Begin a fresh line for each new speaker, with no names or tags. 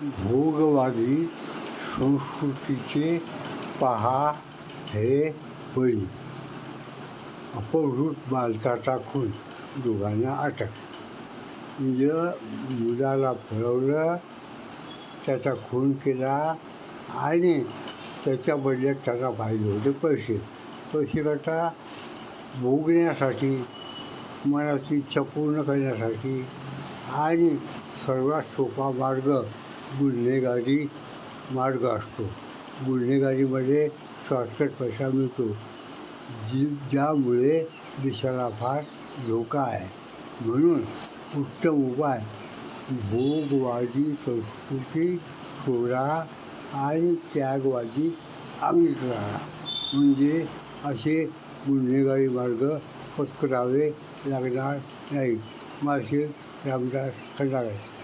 भोगवादी संस्कृतीचे पहा हे बळी अपहृत बालकाचा खून दोघांना अटक. म्हणजे मुलाला पळवलं त्याचा खून केला आणि त्याच्या बदल्यात त्याला पाहिजे होते पैसे. पैसे करता भोगण्यासाठी मनाची इच्छा पूर्ण करण्यासाठी आणि सर्वात सोपा मार्ग गुन्हेगारी मार्ग असतो. गुन्हेगारीमध्ये शॉर्टकट पैसा मिळतो. जी ज्यामुळे देशाला फार धोका आहे. म्हणून उत्तम उपाय भोगवादी संस्कृती सोडा आणि त्यागवादी आम्हीच राहा म्हणजे असे गुन्हेगारी मार्ग पत्करावे लागणार नाही मासे रामदास खंडाळे.